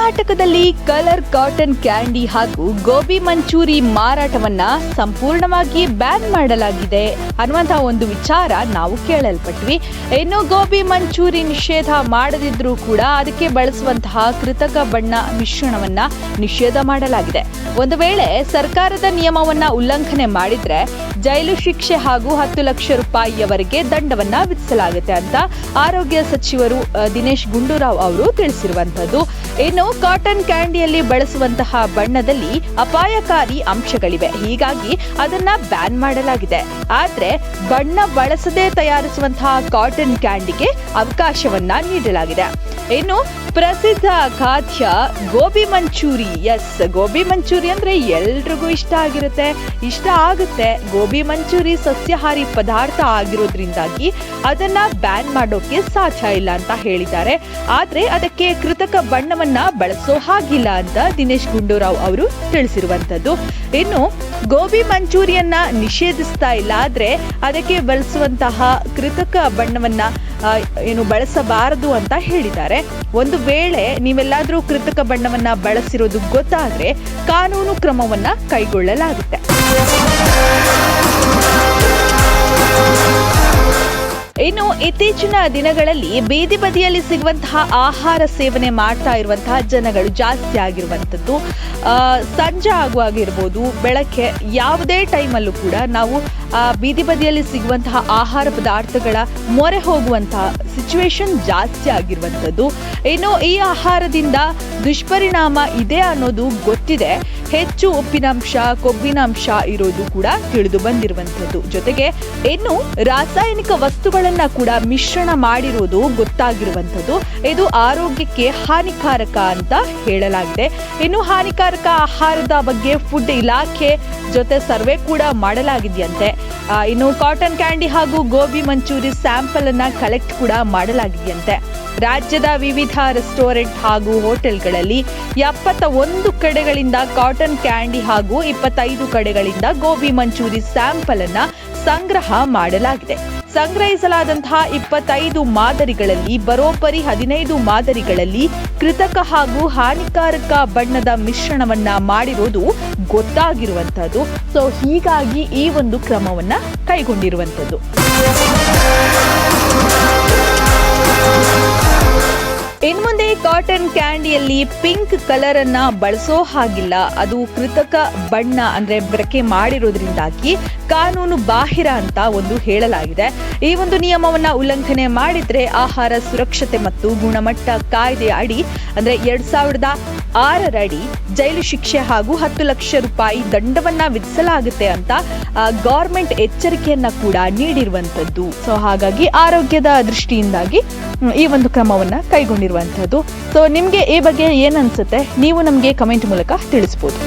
ಕರ್ನಾಟಕದಲ್ಲಿ colour cotton candy ಹಾಗೂ ಗೋಬಿ ಮಂಚೂರಿ ಮಾರಾಟವನ್ನ ಸಂಪೂರ್ಣವಾಗಿ ಬ್ಯಾನ್ ಮಾಡಲಾಗಿದೆ. ಅನ್ನುವಂತಹ ಒಂದು ವಿಚಾರ ನಾವು ಕೇಳಲ್ಪಟ್ವಿ. ಇನ್ನು ಗೋಬಿ ಮಂಚೂರಿ ನಿಷೇಧ ಮಾಡದಿದ್ರೂ ಕೂಡ ಅದಕ್ಕೆ ಬಳಸುವಂತಹ ಕೃತಕ ಬಣ್ಣ ಮಿಶ್ರಣವನ್ನ ನಿಷೇಧ ಮಾಡಲಾಗಿದೆ. ಒಂದು ವೇಳೆ ಸರ್ಕಾರದ ನಿಯಮವನ್ನ ಉಲ್ಲಂಘನೆ ಮಾಡಿದ್ರೆ ಜೈಲು ಶಿಕ್ಷೆ ಹಾಗೂ ಹತ್ತು ಲಕ್ಷ ರೂಪಾಯಿಯವರೆಗೆ ದಂಡವನ್ನ ವಿಧಿಸಲಾಗುತ್ತೆ ಅಂತ ಆರೋಗ್ಯ ಸಚಿವರು ದಿನೇಶ್ ಗುಂಡೂರಾವ್ ಅವರು ತಿಳಿಸಿರುವಂತದ್ದು ಇನ್ನು ಕಾಟನ್ ಕ್ಯಾಂಡಿಯಲ್ಲಿ ಬಳಸುವಂತಹ ಬಣ್ಣದಲ್ಲಿ ಅಪಾಯಕಾರಿ ಅಂಶಗಳಿವೆ. ಹೀಗಾಗಿ ಅದನ್ನ ಬ್ಯಾನ್ ಮಾಡಲಾಗಿದೆ. ಆದ್ರೆ ಬಣ್ಣ ಬಳಸದೆ ತಯಾರಿಸುವಂತಹ ಕಾಟನ್ ಕ್ಯಾಂಡಿಗೆ ಅವಕಾಶವನ್ನ ನೀಡಲಾಗಿದೆ. ಇನ್ನು ಪ್ರಸಿದ್ಧ ಖಾದ್ಯ ಗೋಬಿ ಮಂಚೂರಿ. ಎಸ್ ಗೋಬಿ ಮಂಚೂರಿ ಅಂದ್ರೆ ಎಲ್ರಿಗೂ ಇಷ್ಟ ಆಗಿರುತ್ತೆ. ಇಷ್ಟ ಆಗುತ್ತೆ ಗೋಬಿ ಮಂಚೂರಿ ಸಸ್ಯಾಹಾರಿ ಪದಾರ್ಥ ಆಗಿರೋದ್ರಿಂದಾಗಿ ಅದನ್ನ ಬ್ಯಾನ್ ಮಾಡೋಕೆ ಸಾಧ್ಯ ಇಲ್ಲ ಅಂತ ಹೇಳಿದ್ದಾರೆ. ಆದ್ರೆ ಅದಕ್ಕೆ ಕೃತಕ ಬಣ್ಣವನ್ನ ಬಳಸೋ ಹಾಗಿಲ್ಲ ಅಂತ ದಿನೇಶ್ ಗುಂಡೂರಾವ್ ಅವರು ತಿಳಿಸಿರುವಂತದ್ದು ಇನ್ನು ಗೋಬಿ ಮಂಚೂರಿಯನ್ನ ನಿಷೇಧಿಸ್ತಾ ಇಲ್ಲ. ಆದ್ರೆ ಅದಕ್ಕೆ ಬಳಸುವಂತಹ ಕೃತಕ ಬಣ್ಣವನ್ನ ಏನು ಬಳಸಬಾರದು ಅಂತ ಹೇಳಿದ್ದಾರೆ. ಒಂದು ವೇಳೆ ನೀವೆಲ್ಲಾದರೂ ಕೃತಕ ಬಣ್ಣವನ್ನ ಬಳಸಿರೋದು ಗೊತ್ತಾದ್ರೆ ಕಾನೂನು ಕ್ರಮವನ್ನ ಕೈಗೊಳ್ಳಲಾಗುತ್ತೆ. ಇನ್ನು ಇತ್ತೀಚಿನ ದಿನಗಳಲ್ಲಿ ಬೀದಿ ಬದಿಯಲ್ಲಿ ಸಿಗುವಂತಹ ಆಹಾರ ಸೇವನೆ ಮಾಡ್ತಾ ಇರುವಂತಹ ಜನಗಳು ಜಾಸ್ತಿ ಆಗಿರುವಂಥದ್ದು. ಸಂಜೆ ಆಗುವಾಗಿರ್ಬೋದು ಬೆಳಗ್ಗೆ ಯಾವುದೇ ಟೈಮಲ್ಲೂ ಕೂಡ ನಾವು ಬೀದಿ ಬದಿಯಲ್ಲಿ ಸಿಗುವಂತಹ ಆಹಾರ ಪದಾರ್ಥಗಳ ಮೊರೆ ಹೋಗುವಂತಹ ಸಿಚುವೇಶನ್ ಜಾಸ್ತಿ ಆಗಿರುವಂಥದ್ದು. ಇನ್ನು ಈ ಆಹಾರದಿಂದ ದುಷ್ಪರಿಣಾಮ ಇದೆ ಅನ್ನೋದು ಗೊತ್ತಿದೆ. ಹೆಚ್ಚು ಉಪ್ಪಿನಾಂಶ, ಕೊಬ್ಬಿನಾಂಶ ಇರೋದು ಕೂಡ ತಿಳಿದು ಬಂದಿರುವಂಥದ್ದು. ಜೊತೆಗೆ ಇನ್ನು ರಾಸಾಯನಿಕ ವಸ್ತುಗಳನ್ನ ಕೂಡ ಮಿಶ್ರಣ ಮಾಡಿರೋದು ಗೊತ್ತಾಗಿರುವಂಥದ್ದು. ಇದು ಆರೋಗ್ಯಕ್ಕೆ ಹಾನಿಕಾರಕ ಅಂತ ಹೇಳಲಾಗಿದೆ. ಇನ್ನು ಹಾನಿಕಾರಕ ಆಹಾರದ ಬಗ್ಗೆ ಫುಡ್ ಇಲಾಖೆ ಜೊತೆ ಸರ್ವೆ ಕೂಡ ಮಾಡಲಾಗಿದೆಯಂತೆ. ಇನ್ನು ಕಾಟನ್ ಕ್ಯಾಂಡಿ ಹಾಗೂ ಗೋಬಿ ಮಂಚೂರಿ ಸ್ಯಾಂಪಲ್ ಅನ್ನ ಕಲೆಕ್ಟ್ ಕೂಡ ಮಾಡಲಾಗಿದೆಯಂತೆ. ರಾಜ್ಯದ ವಿವಿಧ ರೆಸ್ಟೋರೆಂಟ್ ಹಾಗೂ ಹೋಟೆಲ್ಗಳಲ್ಲಿ ಎಪ್ಪತ್ತ ಒಂದು ಕಡೆಗಳಿಂದ ಕಾಟನ್ ಕ್ಯಾಂಡಿ ಹಾಗೂ ಇಪ್ಪತ್ತೈದು ಕಡೆಗಳಿಂದ ಗೋಬಿ ಮಂಚೂರಿ ಸ್ಯಾಂಪಲ್ ಅನ್ನ ಸಂಗ್ರಹ ಮಾಡಲಾಗಿದೆ. ಸಂಗ್ರಹಿಸಲಾದಂತಹ ಇಪ್ಪತ್ತೈದು ಮಾದರಿಗಳಲ್ಲಿ, ಬರೋಬ್ಬರಿ ಹದಿನೈದು ಮಾದರಿಗಳಲ್ಲಿ ಕೃತಕ ಹಾಗೂ ಹಾನಿಕಾರಕ ಬಣ್ಣದ ಮಿಶ್ರಣವನ್ನ ಮಾಡಿರೋದು ಗೊತ್ತಾಗಿರುವಂತಹದ್ದು ಸೊ ಹೀಗಾಗಿ ಈ ಒಂದು ಕ್ರಮವನ್ನ ಕೈಗೊಂಡಿರುವಂತದ್ದು ಕಾಟನ್ ಕ್ಯಾಂಡಿಯಲ್ಲಿ ಪಿಂಕ್ ಕಲರ್ ಅನ್ನ ಬಳಸೋ ಹಾಗಿಲ್ಲ. ಅದು ಕೃತಕ ಬಣ್ಣ ಅಂದ್ರೆ ಬ್ರಕೆ ಮಾಡಿರೋದ್ರಿಂದಾಗಿ ಕಾನೂನು ಬಾಹಿರ ಅಂತ ಒಂದು ಹೇಳಲಾಗಿದೆ. ಈ ಒಂದು ನಿಯಮವನ್ನ ಉಲ್ಲಂಘನೆ ಮಾಡಿದ್ರೆ ಆಹಾರ ಸುರಕ್ಷತೆ ಮತ್ತು ಗುಣಮಟ್ಟ ಕಾಯ್ದೆ ಅಡಿ, ಅಂದ್ರೆ ಎರಡ್ ಸಾವಿರದ ಆರರಡಿ ಜೈಲು ಶಿಕ್ಷೆ ಹಾಗೂ ಹತ್ತು ಲಕ್ಷ ರೂಪಾಯಿ ದಂಡವನ್ನ ವಿಧಿಸಲಾಗುತ್ತೆ ಅಂತ ಗೌರ್ಮೆಂಟ್ ಎಚ್ಚರಿಕೆಯನ್ನ ಕೂಡ ನೀಡಿರುವಂತದ್ದು ಸೊ ಹಾಗಾಗಿ ಆರೋಗ್ಯದ ದೃಷ್ಟಿಯಿಂದಾಗಿ ಈ ಒಂದು ಕ್ರಮವನ್ನ ಕೈಗೊಂಡಿರುವಂತದ್ದು ಸೊ ನಿಮ್ಗೆ ಈ ಬಗ್ಗೆ ಏನ್ ಅನ್ಸುತ್ತೆ? ನೀವು ನಮ್ಗೆ ಕಮೆಂಟ್ ಮೂಲಕ ತಿಳಿಸ್ಬೋದು.